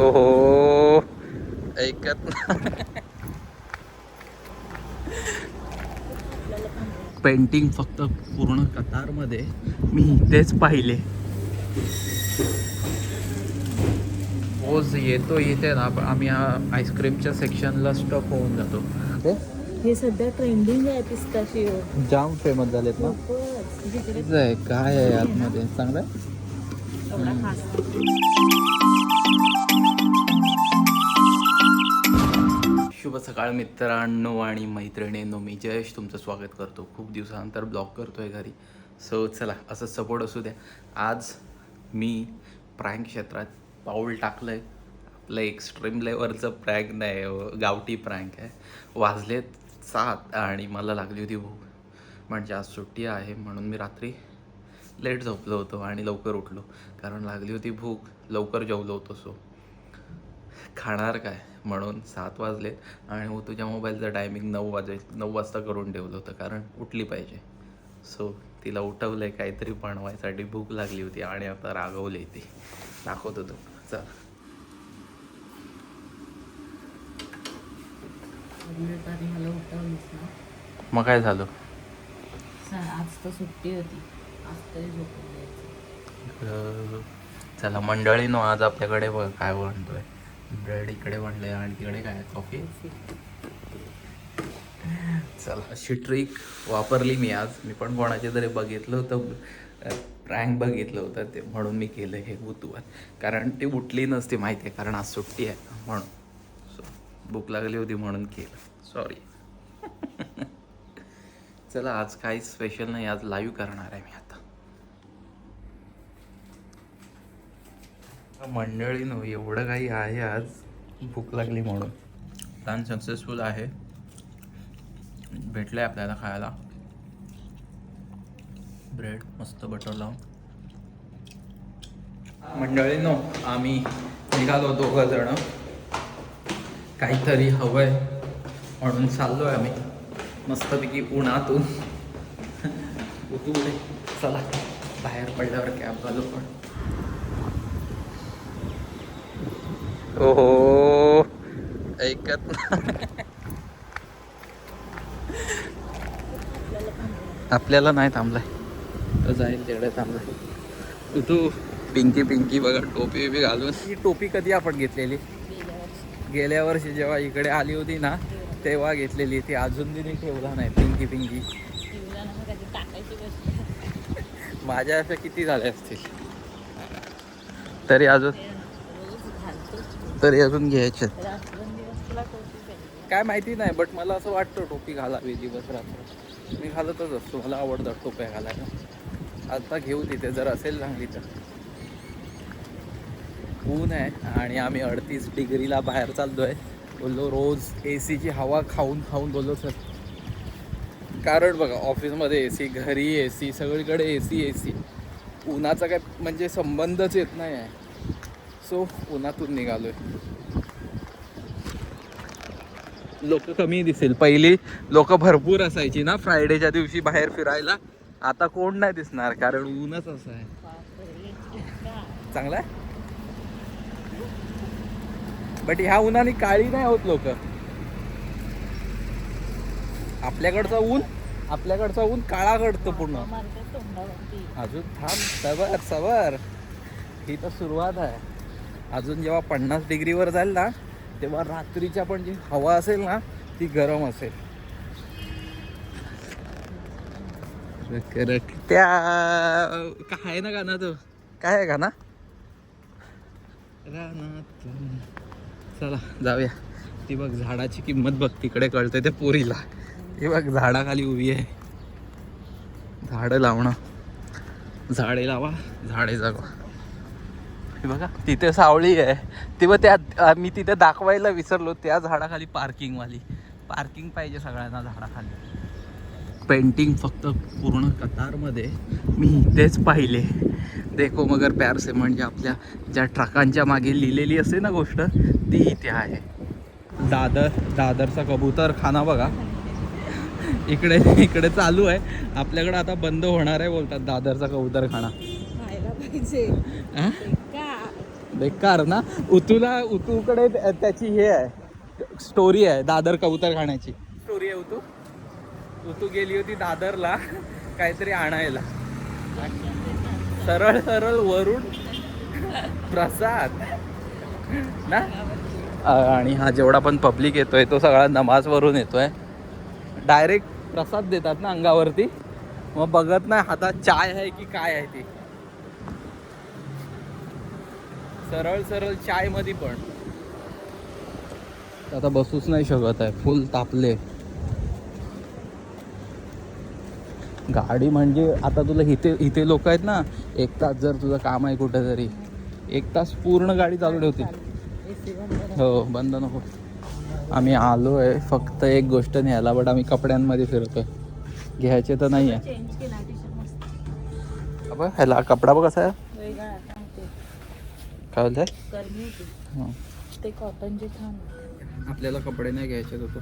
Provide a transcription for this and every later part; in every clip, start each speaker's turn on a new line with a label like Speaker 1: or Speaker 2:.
Speaker 1: ओहो. ऐकत पेंटिंग फक्त पूर्ण कतारमध्ये. मी इथेच पाहिले. रोज येतो इथे ना. पण आम्ही आईस्क्रीमच्या सेक्शनला स्टॉप होऊन जातो.
Speaker 2: हे सध्या ट्रेंडिंग आहे पिस्ताशिओ
Speaker 1: जाम फेमस झालेत ना. काय आहे आतमध्ये? चांगलं सकाळ मित्रांनो आणि मैत्रिणींनो मी जयेश तुमचं स्वागत करतो. खूप दिवसानंतर ब्लॉग करतोय घरी. सो चला असं सपोर्ट असू द्या. आज मी प्रँक क्षेत्रात पाऊल टाकलं आहे आपलं एक्स्ट्रीम लेवलचं प्रँक नाही हो, गावठी प्रँक आहे. वाजलेत सात आणि मला लागली होती भूक. म्हणजे आज सुट्टी आहे म्हणून मी रात्री लेट झोपलो होतो आणि लवकर उठलो. कारण लागली होती भूक. लवकर जेवलो होतो सो खाणार काय म्हणून सात वाजले आणि मग तुझ्या मोबाईलचं टायमिंग नऊ वाजे नऊ वाजता करून ठेवलं होतं कारण उठली पाहिजे. सो तिला उठवलं आहे काहीतरी बनवायसाठी भूक लागली होती आणि आता रागवली ती. दाखवतो तू. चल. मग काय झालं?
Speaker 2: आज तर सुट्टी होती. आज तरी झोपून
Speaker 1: चला मंडळीनो आज आपल्याकडे बघ काय म्हणतोय. ब्रेड इकडे म्हणले आणि तिकडे काय? कॉफी? चला अशी ट्रिक वापरली मी आज. मी पण कोणाचे तरी बघितलं होतं प्रँक बघितलं होतं ते म्हणून मी केलं हे बुधवार कारण ती उठली नसती माहिती आहे कारण आज सुट्टी आहे म्हणून. सो भूक लागली होती म्हणून केलं. सॉरी चला आज काही स्पेशल नाही आज लाईव्ह करणार आहे मी मंडळीनो मंडळी नो एवढं काही आहे आज. भूक लागली म्हणून. प्लॅन सक्सेसफुल आहे. भेटलंय आपल्याला खायला. ब्रेड मस्त बटर लावून. मंडळी नो आम्ही निघालो दोघं जण. काहीतरी हवंय म्हणून चाललोय आम्ही. मस्तपैकी उन्हातून. उतू चला. बाहेर पडल्यावर कॅब घालू पण ओहो. ऐकत आपल्याला नाही थांबलाय. तर जाईल तिकडे थांबलाय. तू पिंकी पिंकी बघा टोपी बिपी घालून. ही टोपी कधी आपण घेतलेली?
Speaker 2: गेल्या वर्षी
Speaker 1: जेव्हा इकडे आली होती ना तेव्हा घेतलेली. ती अजून तिने ठेवला नाही पिंकी पिंकी. माझ्या अशा किती झाल्या असतील? तरी अजून तरी अजून
Speaker 2: घ्यायचे
Speaker 1: काय माहिती नाही बट मला असं वाटतं टोपी घालावी दिवस रात्र मी घालतच असतो मला आवडतात टोप्या घालायला. आता घेऊ तिथे जर असेल चांगली तर. ऊन आहे आणि आम्ही अडतीस डिग्रीला बाहेर चालतोय बोललो रोज ए सीची हवा खाऊन खाऊन बोललो सर. कारण बघा ऑफिसमध्ये ए सी घरी ए सी सगळीकडे ए सी ए सी उन्हाचा काय म्हणजे संबंधच येत नाही आहे. सो उन्हातून निघालोय लोक कमी दिसेल. पहिली लोक भरपूर असायची ना फ्रायडेच्या दिवशी बाहेर फिरायला. आता कोण नाही दिसणार कारण ऊनच असं आहे. चांगला बट ह्या उन्हाने काळी नाही होत लोक. आपल्याकडचा ऊन आपल्याकडचा ऊन काळा कडतो पूर्ण. अजून थांब सवर सवर. ही तर सुरुवात आहे. अजून जेव्हा पन्नास डिग्रीवर जाईल ना तेव्हा रात्रीच्या पण जी हवा असेल ना ती गरम असेल. त्या काय आहे ना गाणं तो? काय आहे गाणं? चला जाऊया. ती बघ झाडाची किंमत बघ तिकडे कळते ते पोरीला. ती बघ झाडाखाली उभी आहे. झाडं लावणं. झाडे लावा झाडे जगवा. बघा तिथे सावळी आहे. ती बघ त्या मी तिथे दाखवायला विसरलो त्या झाडाखाली पार्किंगवाली पार्किंग पाहिजे सगळ्यांना झाडाखाली. पेंटिंग फक्त पूर्ण कतारमध्ये. मी इथेच पाहिले. देखो मगर प्यार से म्हणजे आपल्या ज्या ट्रकांच्या मागे लिहिलेली असते ना गोष्ट ती इथे आहे. दादर दादरचा कबूतर खाना बघा. इकडे इकडे चालू आहे. आपल्याकडे आता बंद होणार आहे बोलतात दादरचा कबूतर खाना.
Speaker 2: खायला पाहिजे.
Speaker 1: बेकार ना. उतूला उतूकडे त्या- त्याची हे आहे. स्टोरी आहे दादर कबूतर खाण्याची. स्टोरी आहे उतू. उतू गेली होती दादरला काहीतरी आणायला. सरळ सरळ वरून प्रसाद. ना? आणि हा जेवढा पण पब्लिक येतोय तो सगळा नमाज वरून येतोय. डायरेक्ट प्रसाद देतात ना अंगावरती. मग बघत नाही हातात चाय आहे की काय आहे ती. सरळ सरळ चायमध्ये पण. आता बसूच नाही शकत आहे. फुल तापले. गाडी म्हणजे आता तुला इथे इथे लोक आहेत ना एक तास जर तुझं काम आहे कुठं तरी एक तास पूर्ण गाडी चालू
Speaker 2: करा.
Speaker 1: हो बंद नको. आम्ही आलो आहे फक्त एक गोष्ट न्यायला बट आम्ही कपड्यांमध्ये फिरतोय. घ्यायचे तर नाही आहे ह्याला कपडा बघ कसा आहे. काय बोलताय?
Speaker 2: गरमी होती.
Speaker 1: हं.
Speaker 2: छान.
Speaker 1: आपल्याला कपडे नाही घ्यायचे होतो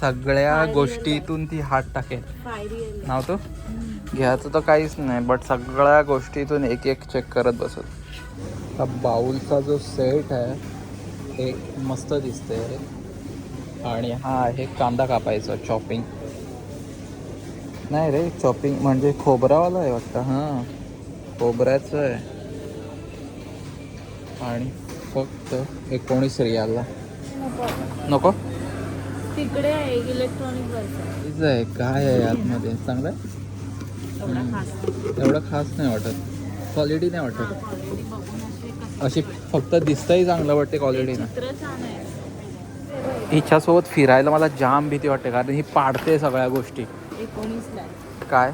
Speaker 1: सगळ्या गोष्टीतून ती हात टाकेल. नाव तो? घ्यायचं तर काहीच नाही बट सगळ्या गोष्टीतून एक एक चेक करत बसत. हा बाउलचा जो सेट आहे एक मस्त दिसते आणि हा आहे कांदा कापायचा चॉपिंग नाही रे चॉपिंग म्हणजे खोबरावाला आहे वाटतं हां. खोबऱ्याचं आहे. आणि फक्त एकोणीस रियालला. नको.
Speaker 2: तिकडे आहे इलेक्ट्रॉनिक
Speaker 1: आहे. काय आहे आतमध्ये? चांगलं आहे?
Speaker 2: एवढा खास नाही.
Speaker 1: वाटत. क्वालिटी नाही वाटत. अशी फक्त दिसतंही चांगलं वाटते क्वालिटी ना. हिच्यासोबत फिरायला मला जाम भीती वाटते कारण ही पाडते सगळ्या गोष्टी. काय?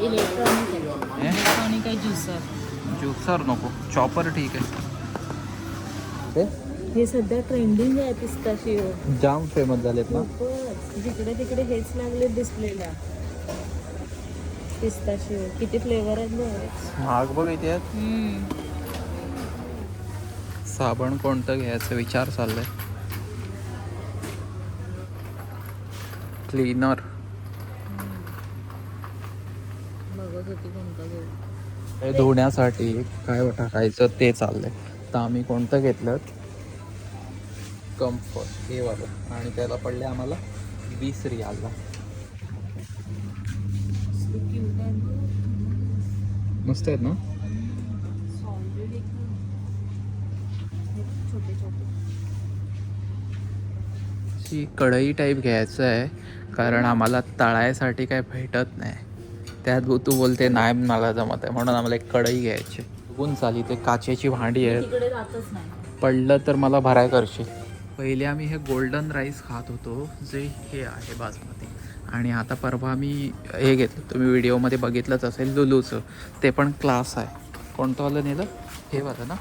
Speaker 2: इलेक्ट्रॉनिक ज्युसर
Speaker 1: ज्युसर नको. चॉपर ठीक आहे.
Speaker 2: हे सध्या ट्रेंडिंग आहे पिस्ताशिओ
Speaker 1: जाम फेमस झालेत ना.
Speaker 2: खूपच जिकडे तिकडे हेच लागले डिस्प्लेला पिस्ताशिओ किती फ्लेवर आहेत
Speaker 1: महाग बघ इथे. आहेत. साबण कोणतं घ्यायचं? विचार चाललाय. क्लीनर
Speaker 2: बघत होती कोणता घेऊ.
Speaker 1: हे धुण्यासाठी काय टाकायचं ते चाललंय. तर आम्ही कोणतं घेतलं? कम्फर्ट हे वालं. आणि त्याला पडले आम्हाला वीस रियालला मस्त आहेत ना?
Speaker 2: ही
Speaker 1: कढई टाईप घ्यायचं आहे कारण आम्हाला तळायसाठी काय भेटत नाही. त्यात तू बोलते नाही मला जमत आहे. म्हणून आम्हाला एक कढई घ्यायची. बघून चाली ते काचेची भांडी
Speaker 2: नाही.
Speaker 1: पडलं तर मला भराय करशील. पहिले आम्ही हे गोल्डन राईस खात होतो जे हे आहे बासमती. आणि आता परवा आम्ही हे घेतलं. तुम्ही व्हिडिओमध्ये बघितलंच असेल लुलूचं. ते पण क्लास आहे. कोणतं वालं नेलं? हे वालं ना?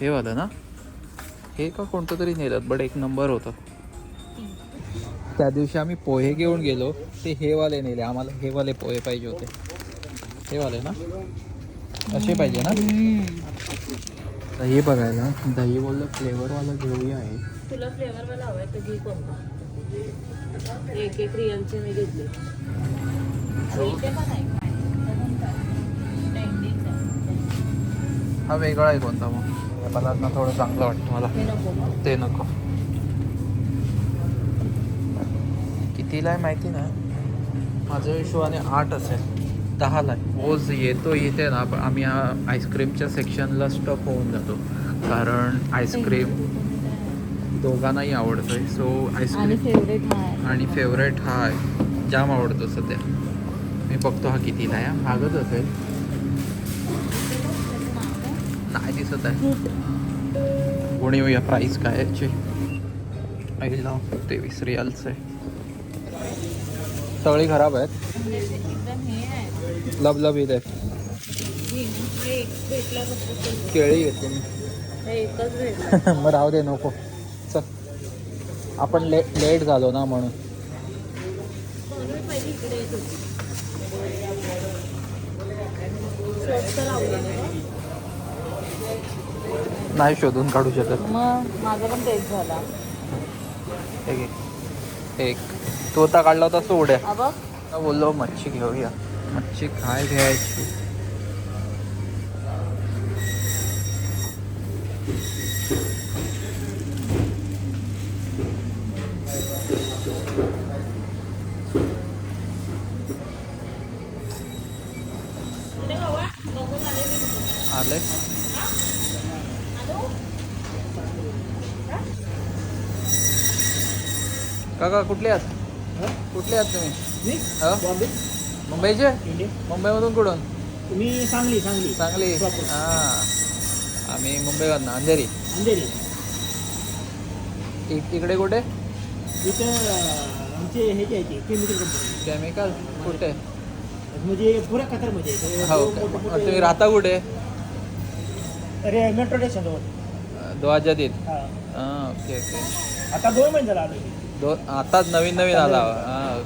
Speaker 1: हे वालं ना? हे का कोणतं तरी नेलं? बट एक नंबर होतं. त्या दिवशी आम्ही पोहे घेऊन गेलो. ते हे वाले नेले. आम्हाला हे वाले पोहे पाहिजे होते. हे वाले ना? असे पाहिजे ना? दही बघायला. दही बोललं फ्लेवरवाला घेऊया आहे
Speaker 2: तुला फ्लेवर वाला हवाय तर घे कोणता? एक एक रिअलचे मी घेतले.
Speaker 1: हा वेगळा आहे कोणता मग? मला थोडं चांगलं वाटतं मला. ते नको. कितीला आहे माहिती नाही माझ्या हिशोबाने आठ असेल. दहाला. आहे रोज येतो इथे ना पण आम्ही हा आईस्क्रीमच्या सेक्शनला स्टॉप होऊन जातो. कारण आईस्क्रीम दोघांनाही आवडतोय. सो
Speaker 2: आणि
Speaker 1: आईस्क्रीम
Speaker 2: फेवरेट आहे.
Speaker 1: आणि फेवरेट हा आहे. जाम आवडतो सध्या. मी बघतो हा कितीला आहे. महागच असेल. नाही दिसत आहे. कोणी येऊया प्राईस काय आहे याची. पहिला तेवीस रियालचं आहे. सगळी खराब आहेत
Speaker 2: म्हणजे एकदम हे आहे
Speaker 1: लबलबीत आहे
Speaker 2: हे हे एक भेटला फक्त ते.
Speaker 1: केळी घेतली मी मग राहू दे नको चल आपण ले लेट झालो ना म्हणून
Speaker 2: येत?
Speaker 1: नाही शोधून काढू शकत
Speaker 2: मग माझा पण तेच झाला.
Speaker 1: एक. तो आता काढला होता सोड्या बोललो मच्छी घेऊया. मच्छी काय घ्यायची. आले काका कुठले आहात? कुठले आहात तुम्ही?
Speaker 3: बॉम्बे.
Speaker 1: मुंबईचे? मुंबईमधून कुठून?
Speaker 3: मी सांगली सांगली. Proper.
Speaker 1: हां. आम्ही मुंबईवरनं अंधेरी.
Speaker 3: अंधेरी.
Speaker 1: इकडे कुठे?
Speaker 3: इथं आमचे हे जे आहे केमिकल कंपनी
Speaker 1: केमिकल कुठे?
Speaker 3: म्हणजे पुऱ्या कतारमध्ये
Speaker 1: हो तुम्ही राहता कुठे?
Speaker 3: अरे मेट्रो स्टेशनवर
Speaker 1: द्वाजातीत
Speaker 3: हा.
Speaker 1: हां ओके ओके.
Speaker 3: आता दोन महिने झाला आलो.
Speaker 1: दोन आताच नवीन नवीन आला. हां.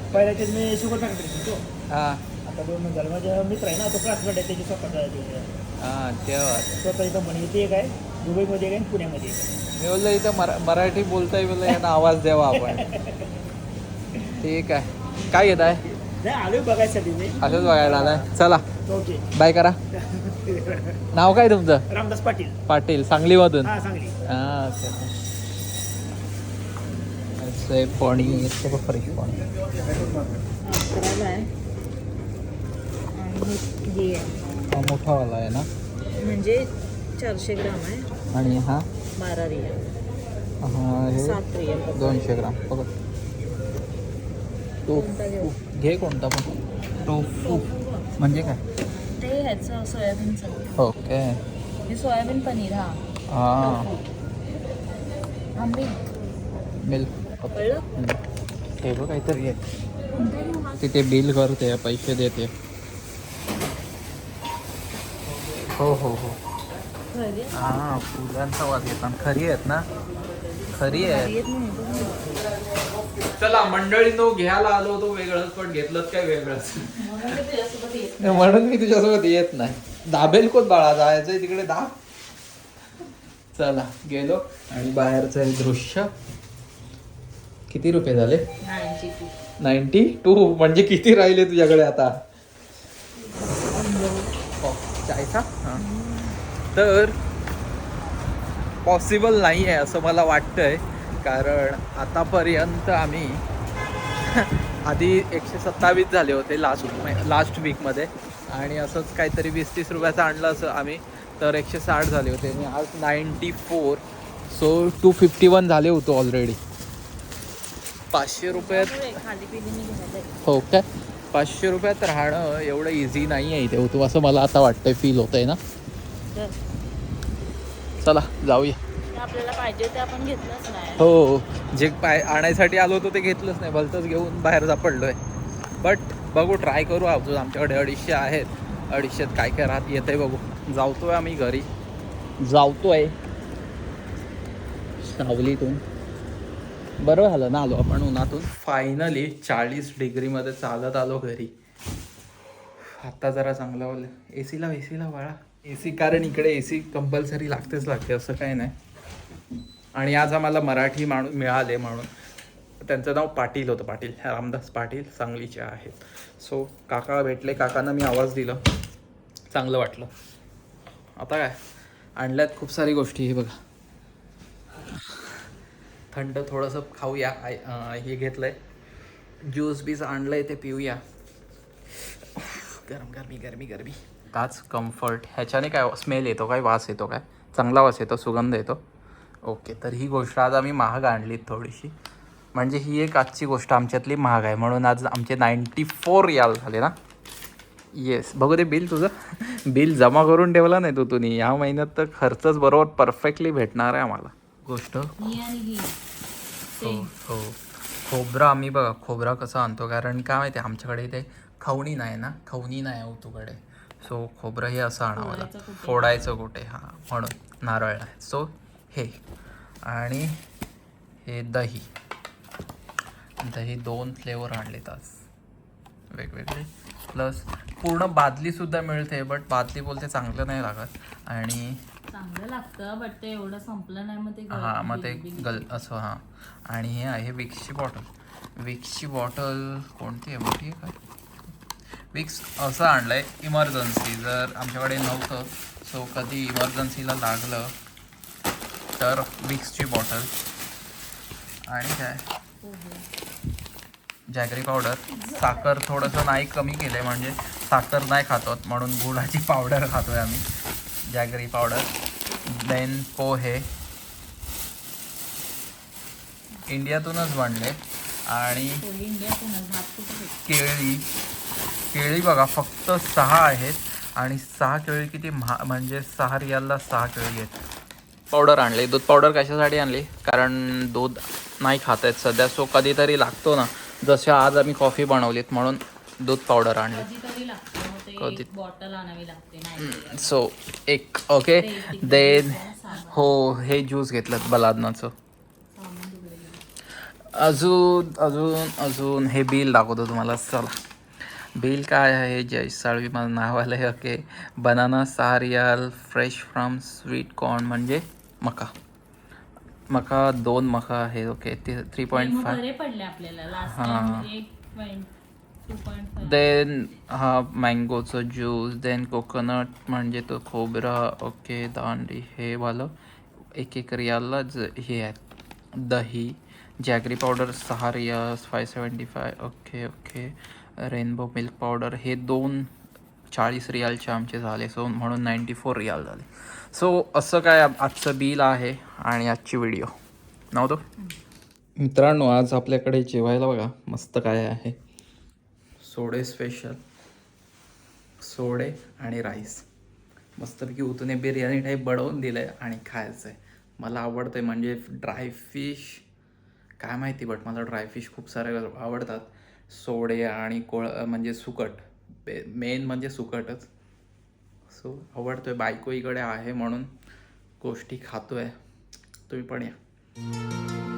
Speaker 3: मी शुगर फॅक्टरी
Speaker 1: हां.
Speaker 3: आता दोन महिने झाले. माझ्या मित्र आहे ना तो क्लासमेट आहे त्याची स्वतः
Speaker 1: हां तेव्हा.
Speaker 3: इथे एक आहे दुबईमध्ये एक आहे आणि पुण्यामध्ये एक आहे.
Speaker 1: मी बोललो इथं मरा मराठी बोलताय बोललो यांना आवाज द्यावा आपण. ठीक आहे. काय घेत आहे
Speaker 3: नाही आलो बघायसाठी मी.
Speaker 1: असंच बघायला आलाय. चला.
Speaker 3: ओके.
Speaker 1: बाय करा. नाव काय तुमचं?
Speaker 3: रामदास पाटील.
Speaker 1: पाटील सांगलीमधून.
Speaker 3: हा सांगली.
Speaker 1: हां आहे पाणी येतं बघ फ्रेश पाणी.
Speaker 2: अकराला आहे. आणि हे आहे.
Speaker 1: हा मोठावाला आहे ना?
Speaker 2: म्हणजे चारशे ग्राम आहे.
Speaker 1: आणि हा?
Speaker 2: बारा रिया
Speaker 1: हा हे दोनशे ग्राम. बघ.
Speaker 2: घेऊ?
Speaker 1: घे कोणता पण. टोफू. म्हणजे काय?
Speaker 2: ते ह्याचं सोयाबीनचं.
Speaker 1: ओके.
Speaker 2: हे सोयाबीन पनीर हा.
Speaker 1: हां. मिल्क. हे बघ काहीतरी आहे? तिथे बिल करते पैसे देते. हो हो हो? हां फुलांचा वास येतात खरी आहेत ना? खरी आहे
Speaker 2: येत.
Speaker 1: चला मंडळी तो घ्यायला आलो होतो वेगळंच पण घेतलंच काय वेगळंच?
Speaker 2: म्हणून मी तुझ्यासोबत येत
Speaker 1: म्हणून मी तुझ्यासोबत येत नाही. दाबेल कोण बाळा? जायचंय तिकडे दाब. चला गेलो. आणि बाहेरचं हे दृश्य. किती रुपये झाले. Ninety two. म्हणजे किती राहिले तुझ्याकडे आता? चायचा हां? तर पॉसिबल नाही आहे असं मला वाटतंय. कारण आतापर्यंत आम्ही आधी एकशे सत्तावीस झाले होते लास्ट लास्ट वीकमध्ये आणि असंच काहीतरी वीस तीस रुपयाचं आणलं असं आम्ही. तर एकशे साठ झाले होते. आणि आज ninety four. So two fifty one झाले होतो ऑलरेडी पाचशे रुपयात. हो काय पाचशे रुपयात राहणं एवढं इझी नाही आहे इथे. होतो असं मला आता वाटतंय फील होत आहे ना चला जाऊया.
Speaker 2: ते आपल्याला पाहिजे ते आपण घेतलंच नाही.
Speaker 1: हो जे पाय आणायसाठी आलो होतो ते घेतलंच नाही. भलतंच घेऊन बाहेर सापडलोय. बट बघू ट्राय करू. अजून आमच्याकडे अडीचशे आहेत. अडीचशेत काय काय राहत येते बघू. जावतोय आम्ही घरी. जावतोय सावलीतून. बरं झालं ना आलो आपण उन्हातून. फायनली चाळीस डिग्रीमध्ये चालत आलो घरी. आता जरा चांगलं वाटलं ए सीला ए सीला वाळा ए सी कारण इकडे ए सी कंपल्सरी लागतेच लागते असं काही नाही. आणि आज आम्हाला मराठी माणूस मिळाले म्हणून. त्यांचं नाव पाटील होतं पाटील. रामदास पाटील सांगलीचे आहेत. सो काका भेटले. काकांना मी आवाज दिला. चांगलं वाटलं. आता काय? आणल्यात खूप सारी गोष्टी हे बघा. थंड थोडंसं खाऊया. आय अं, हे घेतलंय. ज्यूस बीस आणलंय ते पिऊया. गरम गरमी गरमी गरमी. ताच कम्फर्ट ह्याच्याने काय स्मेल येतो काय? वास येतो काय? चांगला वास येतो सुगंध येतो. ओके तर ही गोष्ट आज आम्ही महाग आणली थोडीशी. म्हणजे ही एक आजची गोष्ट आमच्यातली महाग आहे. म्हणून आज आमचे नाईन्टी फोर याल झाले ना? येस बघू दे बिल तुझं. बिल जमा करून ठेवला नाही तू तुम्ही ह्या महिन्यात तर खर्चच बरोबर परफेक्टली भेटणार आहे आम्हाला. गोष्ट?
Speaker 2: ही आणि ही.
Speaker 1: हो हो. खोबरं आम्ही बघा खोबरं कसं आणतो? कारण काय माहिती आहे, आमच्याकडे इथे खवणी नाही ना? खवणी नाही आहे तुकडे. सो खोबरं हे असं आणावं
Speaker 2: फोडायचं
Speaker 1: लागतं.
Speaker 2: कुठे?
Speaker 1: फोडायचं कुठे? हां म्हणून. नारळ आहे सो हे. आणि हे दही. दही दोन फ्लेवर आणलेत आज. वेगवेगळे. प्लस पूर्ण बादलीसुद्धा मिळते बट बादली बोलते चांगलं नाही लागत. आणि
Speaker 2: चांगलं लागतं बट ते एवढं संपलं नाही मग ते
Speaker 1: हां मग ते गल असं हां. आणि हे आहे विक्सची बॉटल. विक्सची बॉटल कोणती आहे? मोठी आहे काय? विक्स असं आणलं आहे इमर्जन्सी. जर आमच्याकडे नव्हतं सो कधी इमर्जन्सीला लागलं तर विक्सची बॉटल. आणि काय. Jaggery powder. साखर थोडंसं नाही कमी केलं आहे म्हणजे साखर नाही खातो म्हणून गुळाची पावडर खातोय आम्ही. Jaggery powder. देन पोहे इंडियातूनच बनले आणि
Speaker 2: इंडियातूनच. भात कुठे भेटतो?
Speaker 1: केळी. केळी बघा फक्त सहा आहेत. आणि सहा केळी किती? महा म्हणजे सहा रियालला सहा केळी आहेत. पावडर आणली. दूध पावडर कशासाठी आणली? कारण दूध नाही खात आहेत सध्या. सो कधीतरी लागतो ना. जसे आज आम्ही कॉफी बनवलीत म्हणून दूध पावडर आणली.
Speaker 2: बॉटल आणावी लागते नाही.
Speaker 1: सो एक ओके देन हो हे ज्यूस घेतलं बलादनाचं. अजून अजून अजून हे बिल दाखवतो तुम्हाला चला. बिल काय आहे? जय साळवी माझं नाव आलं आहे ओके बनाना सहा riyal fresh from sweet corn म्हणजे मका. मका दोन मका आहे ओके ते थ्री पॉईंट फाय हा. देन हा मँगोचं ज्यूस देन कोकोनट म्हणजे तो खोबरं ओके दांडी हे वालं. एक एक रियालला ज हे आहेत. दही जॅगरी पावडर सहा रियास five seventy five okay okay. Rainbow milk powder हे दोन चाळीस रियालचे आमचे झाले. सो म्हणून नाईंटी फोर रियाल झाले. सो असं काय आ- आजचं बिल आहे आणि आजची व्हिडिओ नव्हतो मित्रांनो आज आपल्याकडे जेवायला बघा. मस्त काय आहे. सोडे स्पेशल सोडे आणि राईस मस्तपैकी उतने बिर्याणी टाईप बनवून दिलं आहे आणि खायचं आहे मला आवडतं आहे म्हणजे ड्राय फिश काय माहिती बट मला ड्राय फिश खूप सारे आवडतात. सोडे आणि कोळ म्हणजे सुकट. मेन म्हणजे सुकटच. सो आवडतो आहे बायको इकडे आहे म्हणून गोष्टी खातो आहे तुम्ही पण या.